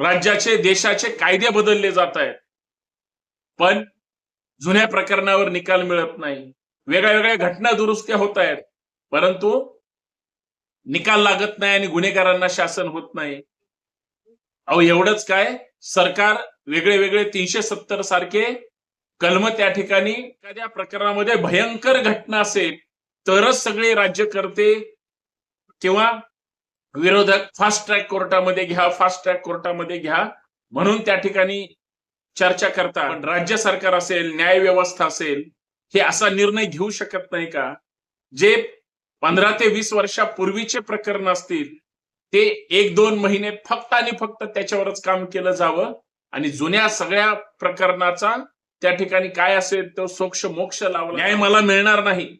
राज्याचे देशाचे कायदे बदलले जात आहेत. पण जुन्या प्रकरणावर निकाल मिळत नाही. वेगळ्या वेगळ्या घटना दुरुस्त्या होत आहेत. परंतु निकाल लागत नाही आणि गुन्हेगारांना शासन होत नाही. अहो एवढंच काय? सरकार वेगळे वेगळे तीनशे सत्तर सारखे कलम त्या ठिकाणी एखाद्या प्रकरणामध्ये भयंकर घटना असेल तरच सगळे राज्यकर्ते किंवा विरोधक फास्ट ट्रॅक कोर्टामध्ये घ्या फास्ट ट्रॅक कोर्टामध्ये घ्या. म्हणून त्या ठिकाणी चर्चा करता. पण राज्य सरकार असेल न्याय व्यवस्था असेल हे असा निर्णय घेऊ शकत नाही का? जे पंधरा ते वीस वर्षापूर्वीचे प्रकरण असतील ते एक दोन महिने फक्त आणि फक्त त्याच्यावरच काम केलं जावं. आणि जुन्या सगळ्या प्रकरणाचा त्या ठिकाणी काय असेल तो सोक्ष मोक्ष लावला. न्याय मला मिळणार नाही.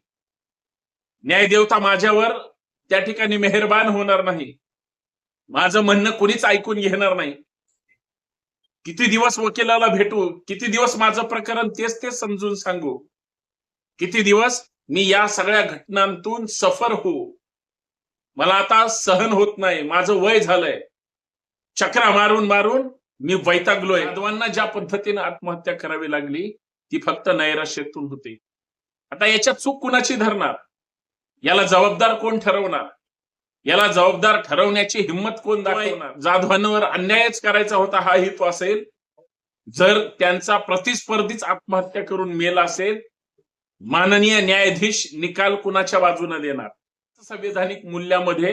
न्याय देवता माझ्यावर त्या ठिकाणी मेहरबान होणार नाही. माझं म्हणणं कुणीच ऐकून घेणार नाही. किती दिवस वकिलाला भेटू किती दिवस माझं प्रकरण तेच तेच समजून सांगू. किती दिवस मी या सगळ्या घटनांतून सफर हो मला आता सहन होत नाही माझं वय झालंय. चक्रा मारून मारून मी वैतागलोय. यादवांना ज्या पद्धतीने आत्महत्या करावी लागली ती फक्त नैराश्यातून होती. आता याच्यात चूक कुणाची धरणार? याला जबाबदार कोण ठरवणार? याला जबाबदार ठरवण्याची हिंमत कोण दाखवणार? जाधवांवर अन्यायच करायचा होता हा हेतू असेल. जर त्यांचा प्रतिस्पर्धीच आत्महत्या करून मेला असेल माननीय न्यायाधीश निकाल कुणाच्या बाजूने देणार? संविधानिक मूल्यामध्ये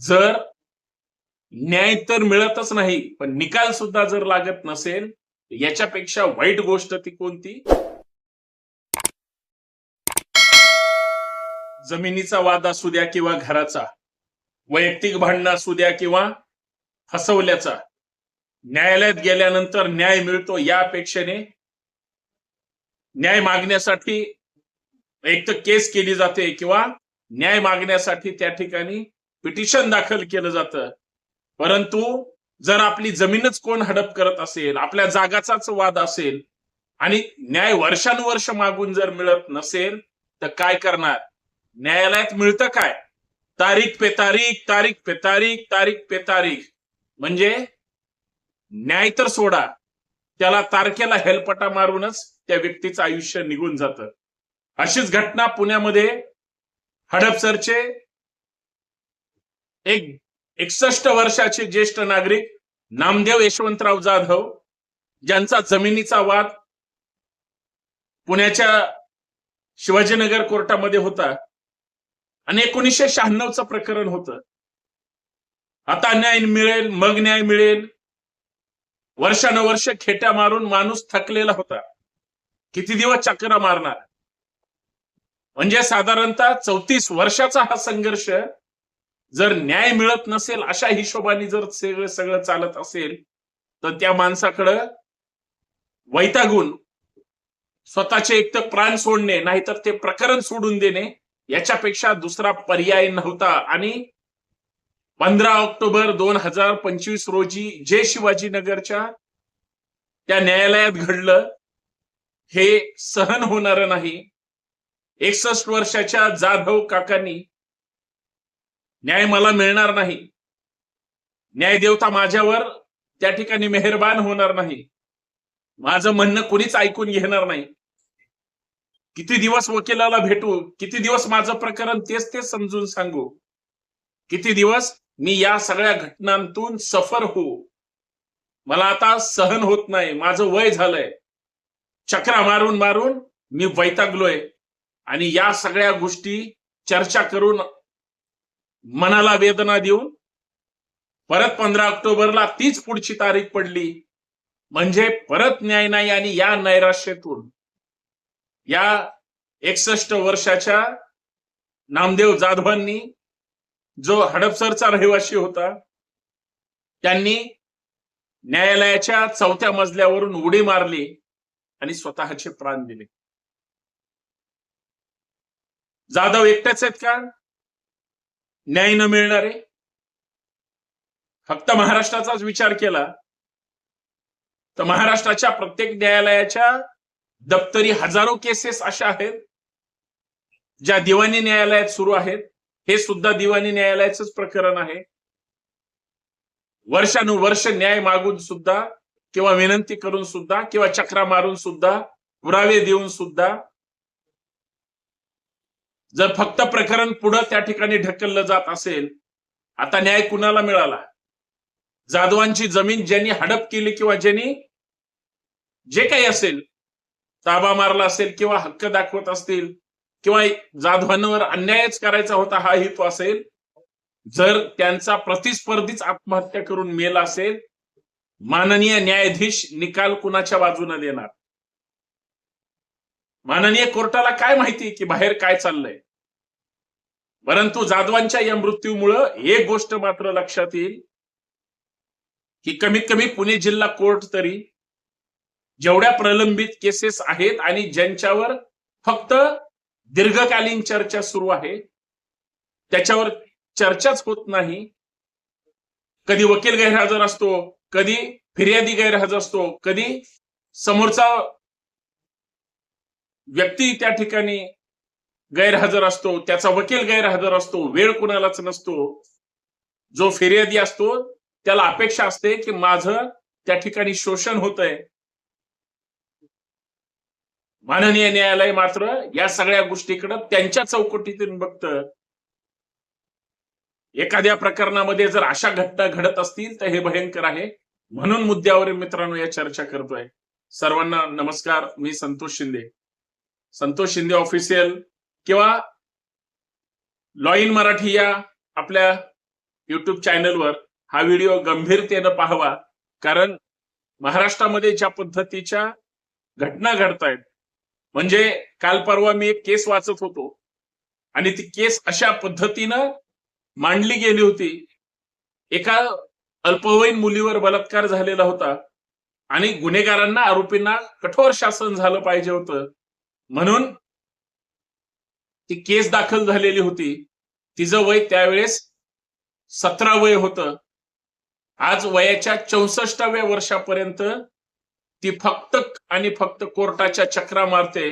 जर न्याय तर मिळतच नाही पण निकाल सुद्धा जर लागत नसेल याच्यापेक्षा वाईट गोष्ट ती कोणती? जमिनीचा वाद असू द्या किंवा घराचा वैयक्तिक भांडणं असू द्या किंवा फसवल्याचा न्यायालयात गेल्यानंतर न्याय मिळतो या अपेक्षेने न्याय मागण्यासाठी एक तर केस केली जाते किंवा न्याय मागण्यासाठी त्या ठिकाणी पिटिशन दाखल केलं जातं. परंतु जर आपली जमीनच कोण हडप करत असेल आपल्या जागाचाच वाद असेल आणि न्याय वर्षानुवर्ष मागून जर मिळत नसेल तर काय करणार? न्यायालयात मिळतं काय? तारीख पे तारीख तारीख पे तारीख तारीख पे तारीख. म्हणजे न्याय तर सोडा त्याला तारखेला हेलपटा मारूनच त्या व्यक्तीचं आयुष्य निघून जात. अशीच घटना पुण्यामध्ये हडपसरचे एक एकसष्ट वर्षाचे ज्येष्ठ नागरिक नामदेव यशवंतराव जाधव ज्यांचा जमिनीचा वाद पुण्याच्या शिवाजीनगर कोर्टामध्ये होता. आणि एकोणीसशे शहाण्णवचं प्रकरण होतं. आता न्याय मिळेल मग न्याय मिळेल. वर्षानुवर्ष खेट्या मारून माणूस थकलेला होता. किती दिवस चक्र मारणार? म्हणजे साधारणतः चौतीस वर्षाचा हा संघर्ष जर न्याय मिळत नसेल अशा हिशोबाने जर सगळं सगळं चालत असेल तर त्या माणसाकडं वैतागून स्वतःचे एक तर प्राण सोडणे नाहीतर ते प्रकरण सोडून देणे याच्यापेक्षा दुसरा पर्याय नव्हता. आणि पंधरा ऑक्टोबर दोन हजार पंचवीस रोजी जे शिवाजीनगरच्या त्या न्यायालयात घडलं हे सहन होणार नाही. एकसष्ट वर्षाच्या जाधव काकांनी न्याय मला मिळणार नाही. न्याय देवता माझ्यावर त्या ठिकाणी मेहरबान होणार नाही. माझं म्हणणं कुणीच ऐकून घेणार नाही. किती दिवस वकिलाला भेटू किती दिवस माझं प्रकरण तेच तेच समजून सांगू? किती दिवस मी या सगळ्या घटनांतून सफर हो मला आता सहन होत नाही माझं वय झालंय. चक्रा मारून मारून मी वैतागलोय आणि या सगळ्या गोष्टी चर्चा करून मनाला वेदना देऊन परत पंधरा ऑक्टोबरला तीच पुढची तारीख पडली. म्हणजे परत न्याय नाही आणि या नैराश्यातून या एकसष्ट वर्षाच्या नामदेव जाधवांनी जो हडपसरचा रहिवासी होता त्यांनी न्यायालयाच्या चौथ्या मजल्यावरून उडी मारली आणि स्वतःचे प्राण दिले. जाधव एकटेच आहेत का? न्याय न मिळणारे? फक्त महाराष्ट्राचाच विचार केला तर महाराष्ट्राच्या प्रत्येक न्यायालयाच्या दप्तरी हजारो केसेस अशा आहेत ज्या दिवाणी न्यायालयात सुरू आहेत. हे सुद्धा दिवाणी न्यायालयाचंच प्रकरण आहे. वर्षानुवर्ष न्याय मागून सुद्धा किंवा विनंती करून सुद्धा किंवा चक्रा मारून सुद्धा पुरावे देऊन सुद्धा जर फक्त प्रकरण पुढं त्या ठिकाणी ढकललं जात असेल आता न्याय कुणाला मिळाला? जाधवांची जमीन ज्यांनी हडप केली किंवा ज्यांनी जे काही असेल ताबा मारला असेल किंवा हक्क दाखवत असतील किंवा जाधवांवर अन्यायच करायचा होता हा हेतू असेल जर त्यांचा प्रतिस्पर्धीच आत्महत्या करून मेला असेल माननीय न्यायाधीश निकाल कुणाच्या बाजूने देणार? माननीय कोर्टाला काय माहिती की बाहेर काय चाललंय? परंतु जाधवांच्या या मृत्यूमुळं एक गोष्ट मात्र लक्षात येईल की कमीत कमी पुणे जिल्हा कोर्ट तरी जेवढ्या प्रलंबित केसेस आहेत आणि ज्यांच्यावर फक्त दीर्घकालीन चर्चा सुरू आहे त्याच्यावर चर्चाच होत नाही. कधी वकील गैरहजर असतो कधी फिर्यादी गैरहजर असतो कधी समोरचा व्यक्ती त्या ठिकाणी गैरहजर असतो त्याचा वकील गैरहजर असतो वेळ कुणालाच नसतो. जो फिर्यादी असतो त्याला अपेक्षा असते की माझं त्या ठिकाणी शोषण होत आहे माननीय न्यायालय मात्र या सगळ्या गोष्टीकडे त्यांच्या चौकटीतून बघतं एखाद्या प्रकरणामध्ये जर अशा घटना घडत असतील तर हे भयंकर आहे. म्हणून मुद्द्यावर मित्रांनो या चर्चा करतोय. सर्वांना नमस्कार मी संतोष शिंदे. संतोष शिंदे ऑफिशियल किंवा लॉ इन मराठी या आपल्या युट्यूब चॅनलवर हा व्हिडिओ गंभीरतेनं पाहावा. कारण महाराष्ट्रामध्ये ज्या पद्धतीच्या घटना घडतायत म्हणजे काल परवा मी एक केस वाचत होतो. आणि ती केस अशा पद्धतीनं मांडली गेली होती. एका अल्पवयीन मुलीवर बलात्कार झालेला होता. आणि गुन्हेगारांना आरोपींना कठोर शासन झालं पाहिजे होतं. म्हणून ती केस दाखल झालेली होती. तिचं वय त्यावेळेस सतरा वय होतं. आज वयाच्या चौसष्टाव्या वर्षापर्यंत ती फक्त आणि फक्त कोर्टाच्या चक्रा मारते.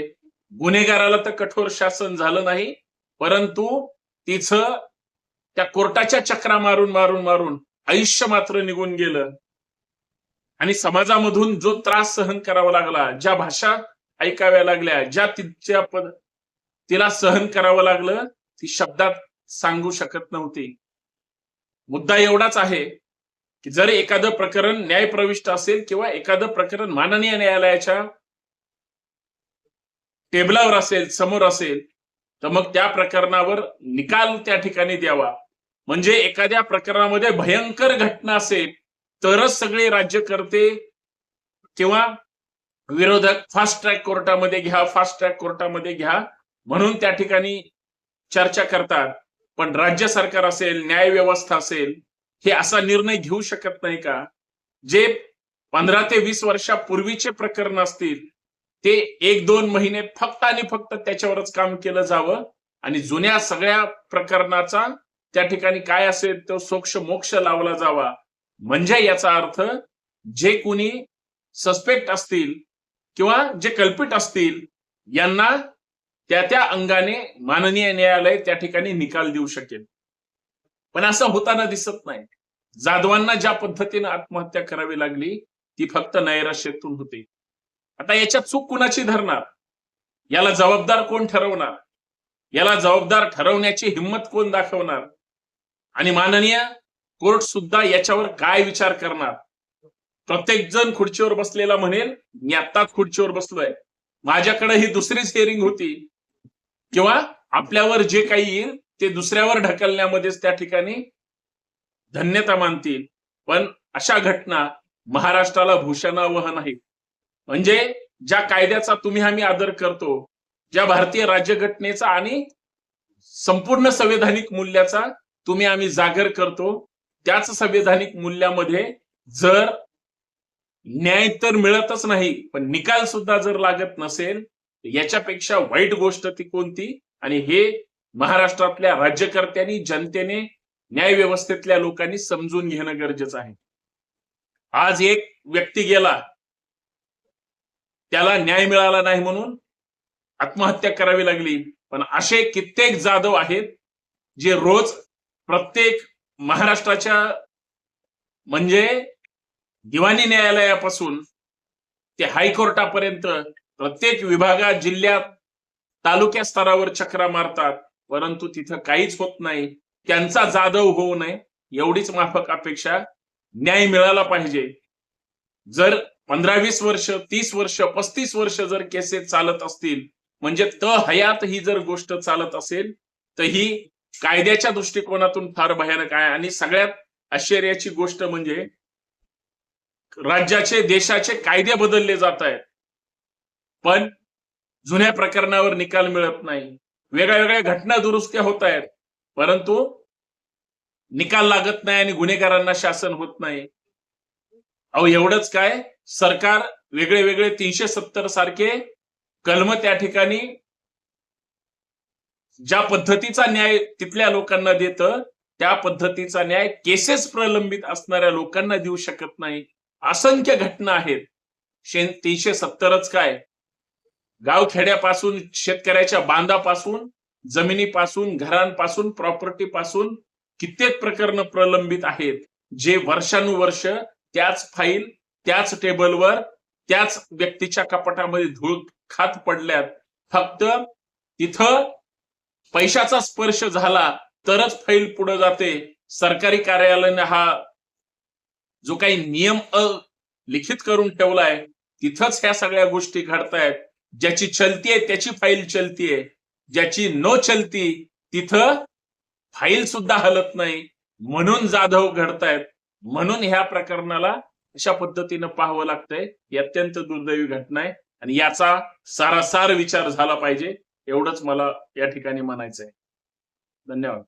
गुन्हेगाराला तर कठोर शासन झालं नाही परंतु तिचं त्या कोर्टाच्या चक्रा मारून मारून मारून आयुष्य मात्र निघून गेलं. आणि समाजामधून जो त्रास सहन करावा लागला ज्या भाषा ऐकाव्या लागल्या ज्या तिच्या पद तिला सहन करावं लागलं ती शब्दात सांगू शकत नव्हती. मुद्दा एवढाच आहे की जर एखादं प्रकरण न्यायप्रविष्ट असेल किंवा एखादं प्रकरण माननीय न्यायालयाच्या टेबलावर असेल समोर असेल तर मग त्या प्रकरणावर निकाल त्या ठिकाणी द्यावा. म्हणजे एखाद्या प्रकरणामध्ये भयंकर घटना असेल तरच सगळे राज्यकर्ते किंवा विरोधक फास्ट ट्रॅक कोर्टामध्ये घ्या फास्ट ट्रॅक कोर्टामध्ये घ्या म्हणून त्या ठिकाणी चर्चा करतात. पण राज्य सरकार असेल न्याय व्यवस्था असेल हे असा निर्णय घेऊ शकत नाही का? जे पंधरा ते वीस वर्षापूर्वीचे प्रकरण असतील ते एक दोन महिने फक्त आणि फक्त त्याच्यावरच काम केलं जावं आणि जुन्या सगळ्या प्रकरणाचा त्या ठिकाणी काय असेल तो सोक्ष मोक्ष लावला जावा. म्हणजे याचा अर्थ जे कोणी सस्पेक्ट असतील किंवा जे कल्पित असतील यांना त्या त्या अंगाने माननीय न्यायालय त्या ठिकाणी निकाल देऊ शकेल. पण असं होताना दिसत नाही. जाधवांना ज्या पद्धतीने आत्महत्या करावी लागली ती फक्त नैराश्यातून होती. आता याच्यात चूक कुणाची धरणार? याला जबाबदार कोण ठरवणार? याला जबाबदार ठरवण्याची हिंमत कोण दाखवणार? आणि माननीय कोर्ट सुद्धा याच्यावर काय विचार करणार? प्रत्येक जण खुर्चीवर बसलेला म्हणेल मी आत्ताच खुर्चीवर बसलोय. माझ्याकडे ही दुसरीच हिअरिंग होती. किंवा आपल्यावर जे काही येईल ते दुसऱ्यावर ढकलण्यामध्येच त्या ठिकाणी धन्यता मानतील. पण अशा घटना महाराष्ट्राला भूषणावह नाही. म्हणजे ज्या कायद्याचा तुम्ही आम्ही आदर करतो ज्या भारतीय राज्यघटनेचा आणि संपूर्ण संवैधानिक मूल्याचा तुम्ही आम्ही जागर करतो त्याच संवैधानिक मूल्यामध्ये जर न्याय तर मिळतच नाही पण निकाल सुद्धा जर लागत नसेल याच्यापेक्षा वाईट गोष्ट ती कोणती? आणि हे महाराष्ट्रातल्या राज्यकर्त्यांनी जनतेने न्याय व्यवस्थेतल्या लोकांनी समजून घेणं गरजेचं आहे. आज एक व्यक्ती गेला. त्याला न्याय मिळाला नाही म्हणून आत्महत्या करावी लागली. पण असे कित्येक जाधव आहेत जे रोज प्रत्येक महाराष्ट्राच्या म्हणजे दिवाणी न्यायालयापासून ते हायकोर्टापर्यंत प्रत्येक विभागात जिल्ह्यात तालुक्या स्तरावर चक्रा मारतात. परंतु तिथं काहीच होत नाही. त्यांचा जाधव होऊ नये. एवढीच माफक अपेक्षा न्याय मिळाला पाहिजे. जर पंधरा वीस वर्ष तीस वर्ष पस्तीस वर्ष जर केसेस चालत असतील म्हणजे त हयात ही जर गोष्ट चालत असेल तर ही कायद्याच्या दृष्टिकोनातून फार भयानक आहे. आणि सगळ्यात आश्चर्याची गोष्ट म्हणजे राज्याचे देशाचे कायदे बदलले जात आहेत. पण जुन्या प्रकरणावर निकाल मिळत नाही. वेगळ्या वेगळ्या घटना दुरुस्त्या होत आहेत. परंतु निकाल लागत नाही आणि गुन्हेगारांना शासन होत नाही. अहो एवढंच काय? सरकार वेगळे वेगळे तीनशे सत्तर सारखे कलम त्या ठिकाणी ज्या पद्धतीचा न्याय तिथल्या लोकांना देतं त्या पद्धतीचा न्याय केसेस प्रलंबित असणाऱ्या लोकांना देऊ शकत नाही. असंख्य घटना आहेत. शे तीनशे सत्तरच काय? गावखेड्यापासून शेतकऱ्याच्या बांधापासून जमिनीपासून घरांपासून प्रॉपर्टी पासून कित्येक प्रकरण प्रलंबित आहेत जे वर्षानुवर्ष त्याच फाईल त्याच टेबलवर त्याच व्यक्तीच्या कपाटामध्ये धूळ खात पडल्यात. फक्त तिथं पैशाचा स्पर्श झाला तरच फाईल पुढे जाते. सरकारी कार्यालयाने हा जो काही नियम अ लिखित करून ठेवलाय तिथंच ह्या सगळ्या गोष्टी घडतायत. ज्याची चलती आहे त्याची फाईल चलती आहे. ज्याची न चलती तिथं फाईल सुद्धा हलत नाही. म्हणून जाधव घडतायत. म्हणून ह्या प्रकरणाला अशा पद्धतीनं पाहावं लागतंय. ही अत्यंत दुर्दैवी घटना आहे आणि याचा सारासार विचार झाला पाहिजे. एवढंच मला या ठिकाणी म्हणायचंय. धन्यवाद.